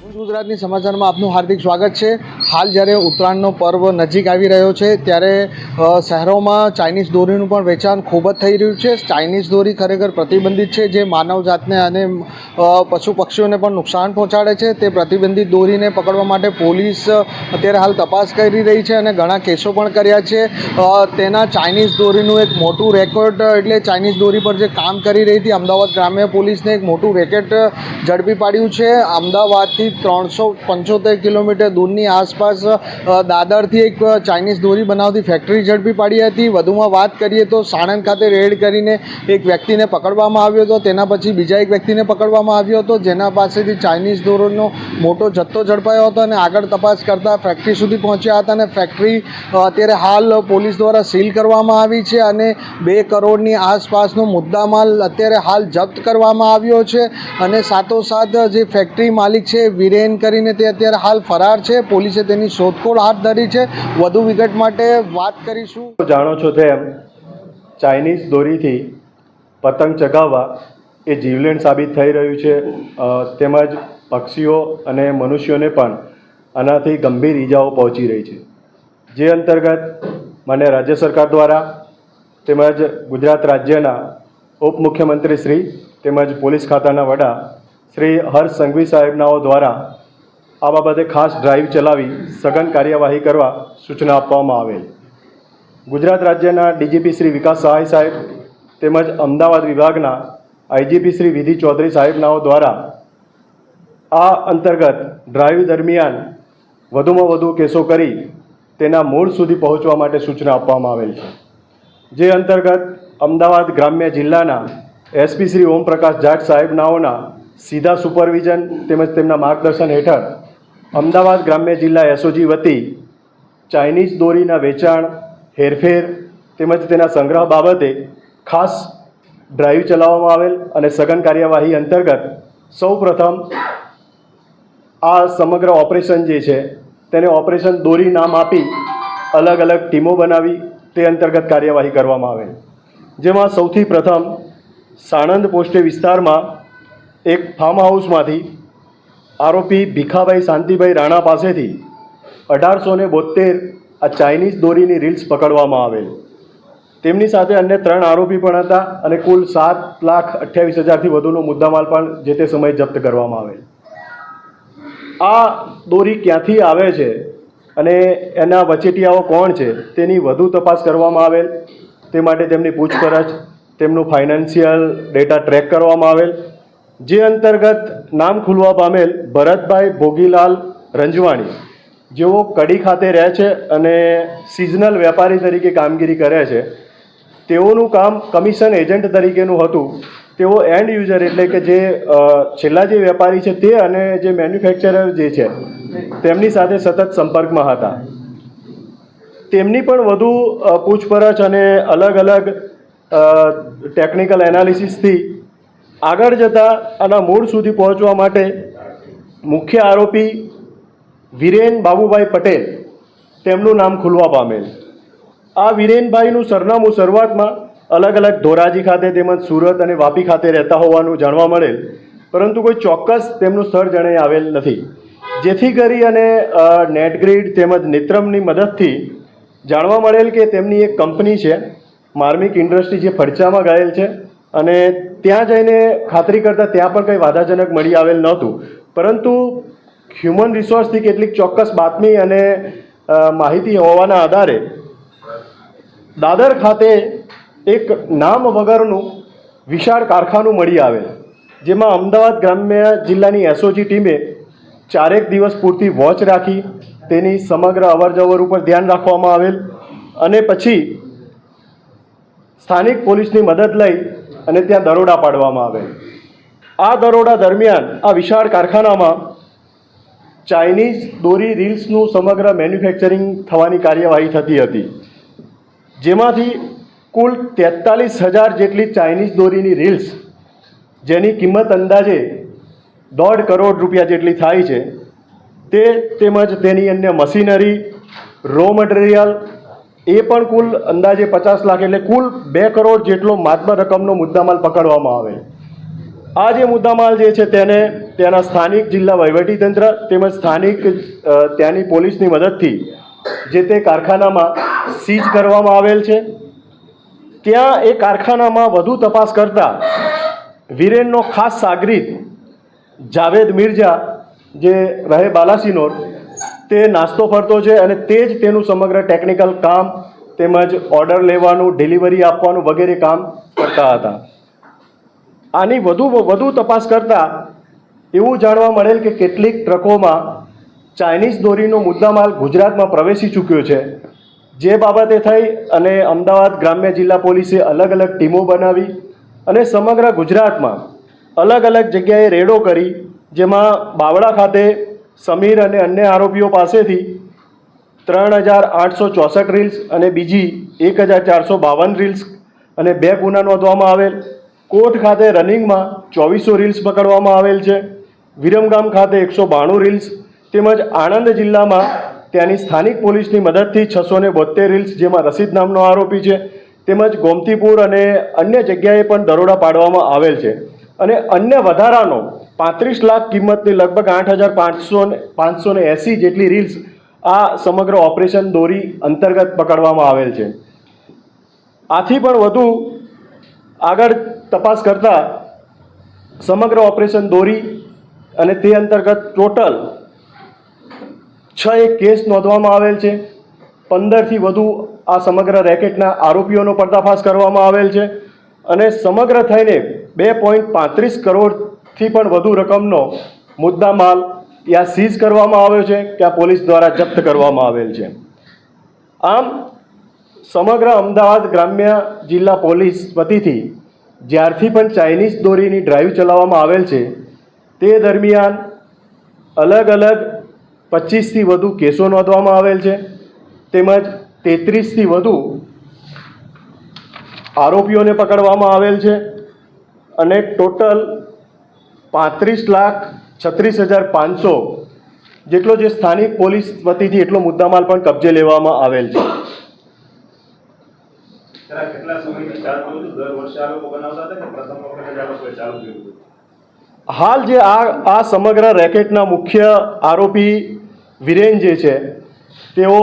ગુજરાતની સમાચારમાં આપનું હાર્દિક સ્વાગત છે. હાલ જ્યારે ઉત્તરાયણનો પર્વ નજીક આવી રહ્યો છે, ત્યારે શહેરોમાં ચાઇનીઝ દોરીનું પણ વેચાણ ખૂબ જ થઈ રહ્યું છે. ચાઇનીઝ દોરી ખરેખર પ્રતિબંધિત છે, જે માનવ જાતને અને પશુ પક્ષીઓને પણ નુકસાન પહોંચાડે છે. તે પ્રતિબંધિત દોરીને પકડવા માટે પોલીસ અત્યારે હાલ તપાસ કરી રહી છે અને ઘણા કેસો પણ કર્યા છે. તેના ચાઇનીઝ દોરીનું એક મોટું રેકોર્ડ, એટલે ચાઇનીઝ દોરી પર જે કામ કરી રહી હતી, અમદાવાદ ગ્રામ્ય પોલીસને એક મોટું રેકેટ ઝડપી પાડ્યું છે. અમદાવાદથી ત્રણસો પંચોતેર કિલોમીટર દૂરની આસપાસ અ, દાદરથી એક ચાઇનીઝ દોરી બનાવતી ફેક્ટરી ઝડપી પાડી હતી. વધુમાં વાત કરીએ તો સાણંદ ખાતે રેડ કરીને એક વ્યક્તિને પકડવામાં આવ્યો હતો. તેના પછી બીજા એક વ્યક્તિને પકડવામાં આવ્યો હતો જેના પાસેથી ચાઇનીઝ દોરોનો મોટો જથ્થો ઝડપાયો હતો અને આગળ તપાસ કરતાં ફેક્ટરી સુધી પહોંચ્યા હતા અને ફેક્ટરી અત્યારે હાલ પોલીસ દ્વારા સીલ કરવામાં આવી છે અને બે કરોડની આસપાસનો મુદ્દામાલ અત્યારે હાલ જપ્ત કરવામાં આવ્યો છે અને સાથોસાથ જે ફેક્ટરી માલિક છે વિરેન કરીને તે અત્યારે હાલ ફરાર છે. પોલીસે તેની શોધખોળ હાથ ધરી છે. વધુ વિગત માટે વાત કરીશું. જાણો છો તેમ, ચાઇનીઝ દોરીથી પતંગ ચગાવવા એ જીવલેણ સાબિત થઈ રહ્યું છે. તેમજ પક્ષીઓ અને મનુષ્યોને પણ આનાથી ગંભીર ઈજાઓ પહોંચી રહી છે. જે અંતર્ગત મને રાજ્ય સરકાર દ્વારા તેમજ ગુજરાત રાજ્યના ઉપમુખ્યમંત્રી શ્રી તેમજ પોલીસ ખાતાના વડા શ્રી હર્ષ સંઘવી સાહેબનાઓ દ્વારા આ બાબતે ખાસ ડ્રાઈવ ચલાવી સઘન કાર્યવાહી કરવા સૂચના આપવામાં આવેલ. ગુજરાત રાજ્યના ડીજીપી શ્રી વિકાસ સહાય સાહેબ તેમજ અમદાવાદ વિભાગના આઈજીપી શ્રી વિધિ ચૌધરી સાહેબનાઓ દ્વારા આ અંતર્ગત ડ્રાઈવ દરમિયાન વધુમાં વધુ કેસો કરી તેના મૂળ સુધી પહોંચવા માટે સૂચના આપવામાં આવેલ છે. જે અંતર્ગત અમદાવાદ ગ્રામ્ય જિલ્લાના એસપી શ્રી ઓમપ્રકાશ જાટ સાહેબનાઓના સીધા સુપરવિઝન તેમજ તેમના માર્ગદર્શન હેઠળ અમદાવાદ ગ્રામ્ય જિલ્લા એસઓજી વતી ચાઇનીઝ દોરીના વેચાણ, હેરફેર તેમજ તેના સંગ્રહ બાબતે ખાસ ડ્રાઈવ ચલાવવામાં આવેલ અને સઘન કાર્યવાહી અંતર્ગત સૌપ્રથમ આ સમગ્ર ઓપરેશન જે છે તેને ઓપરેશન દોરી નામ આપી અલગ અલગ ટીમો બનાવી તે અંતર્ગત કાર્યવાહી કરવામાં આવેલ. જેમાં સૌથી પ્રથમ સાણંદ પોસ્ટે વિસ્તારમાં એક ફાર્મ હાઉસમાંથી આરોપી ભીખાભાઈ શાંતિભાઈ રાણા પાસેથી અઢારસો ને બોતેર આ ચાઇનીઝ દોરીની રીલ્સ પકડવામાં આવેલ. તેમની સાથે અન્ય ત્રણ આરોપી પણ હતા અને કુલ સાત લાખ અઠ્યાવીસ હજારથી વધુનો મુદ્દામાલ પણ જે તે સમયે જપ્ત કરવામાં આવેલ. આ દોરી ક્યાંથી આવે છે અને એના વચેટિયાઓ કોણ છે તેની વધુ તપાસ કરવામાં આવેલ. તે માટે તેમની પૂછપરછ, તેમનું ફાઇનાન્શિયલ ડેટા ટ્રેક કરવામાં આવેલ. જે અંતર્ગત નામ ખુલવા પામેલ ભરતભાઈ ભોગીલાલ રંજવાણી. જેઓ કડી ખાતે રહે છે અને સિઝનલ વેપારી તરીકે કામગીરી કરે છે. તેઓનું કામ કમિશન એજન્ટ તરીકેનું હતું. તેઓ એન્ડ યુઝર એટલે કે જે છેલ્લા જે વેપારી છે તે અને જે મેન્યુફેક્ચરર જે છે, તેમની સાથે સતત સંપર્કમાં હતા. તેમની પણ વધુ પૂછપરછ અને અલગ અલગ ટેકનિકલ એનાલિસિસથી આગળ જતાં આના મૂળ સુધી પહોંચવા માટે મુખ્ય આરોપી વિરેન બાબુભાઈ પટેલ તેમનું નામ ખુલવા પામેલ. આ વિરેનભાઈનું સરનામું શરૂઆતમાં અલગ અલગ ધોરાજી ખાતે તેમજ સુરત અને વાપી ખાતે રહેતા હોવાનું જાણવા મળેલ, પરંતુ કોઈ ચોક્કસ તેમનું સ્થળ જણાઈ આવેલ નથી. જેથી કરી અને નેટગ્રીડ તેમજ નેત્રમની મદદથી જાણવા મળેલ કે તેમની એક કંપની છે, માર્મિક ઇન્ડસ્ટ્રી જે ફડચામાં ગયેલ છે અને ત્યાં જઈને ખાતરી કરતાં ત્યાં પણ કંઈ વાધાજનક મળી આવેલ નહોતું. પરંતુ હ્યુમન રિસોર્સથી કેટલીક ચોક્કસ બાતમી અને માહિતી હોવાના આધારે દાદર ખાતે એક નામ વગરનું વિશાળ કારખાનું મળી આવેલ, જેમાં અમદાવાદ ગ્રામ્ય જિલ્લાની એસઓજી ટીમે ચારેક દિવસ પૂરતી વોચ રાખી, તેની સમગ્ર અવરજવર ઉપર ધ્યાન રાખવામાં આવેલ અને પછી સ્થાનિક પોલીસની મદદ લઈ અને ત્યાં દરોડા પાડવામાં આવે. આ દરોડા દરમિયાન આ વિશાળ કારખાનામાં ચાઇનીઝ દોરી રીલ્સનું સમગ્ર મેન્યુફેક્ચરિંગ થવાની કાર્યવાહી થતી હતી. જેમાંથી કુલ તેતાલીસ હજાર જેટલી ચાઇનીઝ દોરીની રીલ્સ, જેની કિંમત અંદાજે દોઢ કરોડ રૂપિયા જેટલી થાય છે, તે તેમજ તેની અન્ય મશીનરી, રો મટીરિયલ એ પણ કુલ અંદાજે પચાસ લાખ એટલે કુલ બે કરોડ જેટલો માતબર રકમનો મુદ્દામાલ પકડવામાં આવે. આ જે મુદ્દામાલ જે છે તેને ત્યાંના સ્થાનિક જિલ્લા વહીવટીતંત્ર તેમજ સ્થાનિક ત્યાંની પોલીસની મદદથી જે તે કારખાનામાં સીઝ કરવામાં આવેલ છે. ત્યાં એ કારખાનામાં વધુ તપાસ કરતા વિરેનનો ખાસ સાગરીત જાવેદ મિર્ઝા જે રહે બાલાસિનોર તે નાસ્તો ફરતો છે અને તે જ તેનું સમગ્ર ટેકનિકલ કામ તેમજ ઓર્ડર લેવાનું ડિલિવરી આપવાનું વગેરે કામ કરતા હતા. આની વધુ વધુ તપાસ કરતા એવું જાણવા મળેલ કે કેટલીક ટ્રકોમાં ચાઇનીઝ દોરીનો મુદ્દામાલ ગુજરાતમાં પ્રવેશી ચૂક્યો છે. જે બાબતે થઈ અને અમદાવાદ ગ્રામ્ય જિલ્લા પોલીસે અલગ અલગ ટીમો બનાવી અને સમગ્ર ગુજરાતમાં અલગ અલગ જગ્યાએ રેડો કરી, જેમાં બાવળા ખાતે સમીર અને અન્ય આરોપીઓ પાસેથી ત્રણ હજાર આઠસો ચોસઠ રીલ્સ અને બીજી એક હજાર ચારસો બાવન રીલ્સ અને બે ગુના નોંધવામાં આવેલ. કોટ ખાતે રનિંગમાં ચોવીસો રીલ્સ પકડવામાં આવેલ છે. વિરમગામ ખાતે એકસો બાણું રીલ્સ તેમજ આણંદ જિલ્લામાં ત્યાંની સ્થાનિક પોલીસની મદદથી છસો ને બોતેર રીલ્સ જેમાં રસીદ નામનો આરોપી છે. તેમજ ગોમતીપુર અને અન્ય જગ્યાએ પણ દરોડા પાડવામાં આવેલ છે. અને અન્ય વધારાનો પાંત્રીસ લાખ કિંમતની લગભગ આઠ હજાર પાંચસો પાંચસો ને એંસી જેટલી રીલ્સ આ સમગ્ર ઓપરેશન દોરી અંતર્ગત પકડવામાં આવેલ છે. આથી પણ વધુ આગળ તપાસ કરતા સમગ્ર ઓપરેશન દોરી અને તે અંતર્ગત ટોટલ છ એક કેસ નોંધવામાં આવેલ છે. પંદરથી વધુ આ સમગ્ર રેકેટના આરોપીઓનો પર્દાફાશ કરવામાં આવેલ છે. અને સમગ્ર થઈને બે પોઈન્ટ પાંત્રીસ કરોડથી પણ વધુ રકમનો મુદ્દામાલ ત્યાં સીઝ કરવામાં આવ્યો છે, ત્યાં પોલીસ દ્વારા જપ્ત કરવામાં આવેલ છે. આમ, સમગ્ર અમદાવાદ ગ્રામ્ય જિલ્લા પોલીસ વતીથી જ્યારથી પણ ચાઇનીઝ દોરીની ડ્રાઈવ ચલાવવામાં આવેલ છે, તે દરમિયાન અલગ અલગ પચીસથી વધુ કેસો નોંધવામાં આવેલ છે, તેમજ તેત્રીસથી વધુ આરોપીઓને પકડવામાં આવેલ છે. અને ટોટલ પાંત્રીસ લાખ છત્રીસ હજાર પાંચસો જેટલો જે સ્થાનિક પોલીસ વતીથી એટલો મુદ્દામાલ પણ કબજે લેવામાં આવેલ છે. હાલ જે આ આ સમગ્ર રેકેટના મુખ્ય આરોપી વિરેન જે છે તેઓ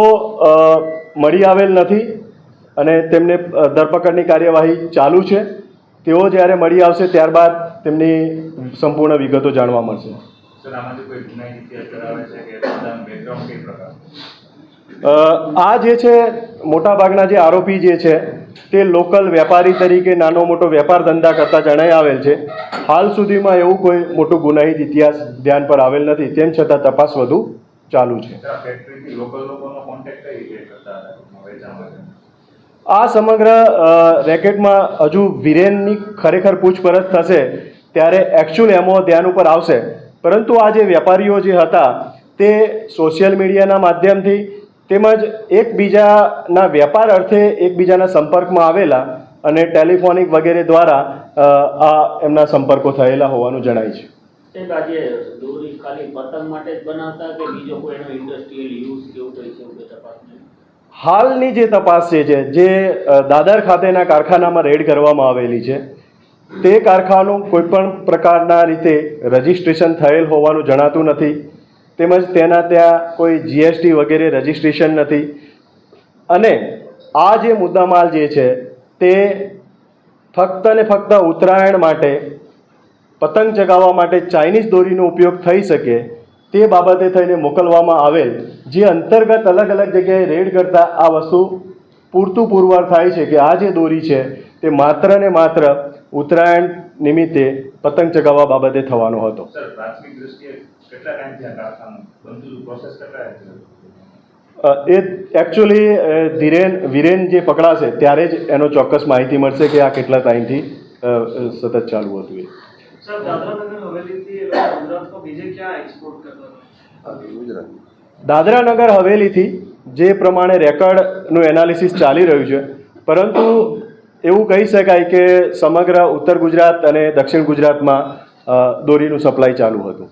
મળી આવેલ નથી અને તેમને ધરપકડની કાર્યવાહી ચાલુ છે. તેઓ જ્યારે મળી આવશે ત્યારબાદ તેમની સંપૂર્ણ વિગતો જાણવા મળશે. આ જે છે મોટાભાગના જે આરોપી જે છે તે લોકલ વેપારી તરીકે નાનો મોટો વેપાર ધંધા કરતા જણાઈ આવેલ છે. હાલ સુધીમાં એવું કોઈ મોટું ગુનાહિત ઇતિહાસ ધ્યાન પર આવેલ નથી. તેમ છતાં તપાસ વધુ ચાલુ છે. આ સમગ્ર રેકેટમાં હજુ વિરેનની ખરેખર પૂછપરછ થશે ત્યારે એકચ્યુઅલ એમો ધ્યાન ઉપર આવશે. પરંતુ આ જે વેપારીઓ જે હતા, તે સોશિયલ મીડિયાના માધ્યમથી તેમજ એકબીજાના વેપાર અર્થે એકબીજાના સંપર્કમાં આવેલા અને ટેલિફોનિક વગેરે દ્વારા આ એમના સંપર્કો થયેલા હોવાનું જણાય છે. ખાલી પતંગ માટે જ બનાવતા કે બીજો કોઈ એનો ઇન્ડસ્ટ્રીયલ યુઝ કેવું છે હાલની જે તપાસ છે જે દાદર ખાતેના કારખાનામાં રેડ કરવામાં આવેલી છે, તે કારખાનું કોઈપણ પ્રકારના રીતે રજિસ્ટ્રેશન થયેલ હોવાનું જણાતું નથી, તેમજ તેના ત્યાં કોઈ જીએસટી વગેરે રજિસ્ટ્રેશન નથી. અને આ જે મુદ્દામાલ જે છે, તે ફક્ત ને ફક્ત ઉત્તરાયણ માટે પતંગ ચગાવવા માટે ચાઇનીઝ દોરીનો ઉપયોગ થઈ શકે તે બાબતે થઈને મોકલવામાં આવેલ જે અંતર્ગત અલગ અલગ જગ્યાએ રેડ કરતાં આ વસ્તુ પૂરતું પુરવાર થાય છે કે આ જે દોરી છે તે માત્ર ને માત્ર ઉત્તરાયણ નિમિત્તે પતંગ ચગાવવા બાબતે થવાનો હતો. એ એકચ્યુઅલી ધીરેન વિરેન જે પકડાશે ત્યારે જ એનો ચોક્કસ માહિતી મળશે કે આ કેટલા ટાઈમથી સતત ચાલુ હતું એ. સર દાદરા નગર હવેલીથી બીજે ક્યાં એક્સપોર્ટ દાદરા નગર હવેલીથી જે પ્રમાણે રેકર્ડનું એનાલિસિસ ચાલી રહ્યું છે પરંતુ એવું કહી શકાય કે સમગ્ર ઉત્તર ગુજરાત અને દક્ષિણ ગુજરાતમાં દોરીનું સપ્લાય ચાલુ હતું.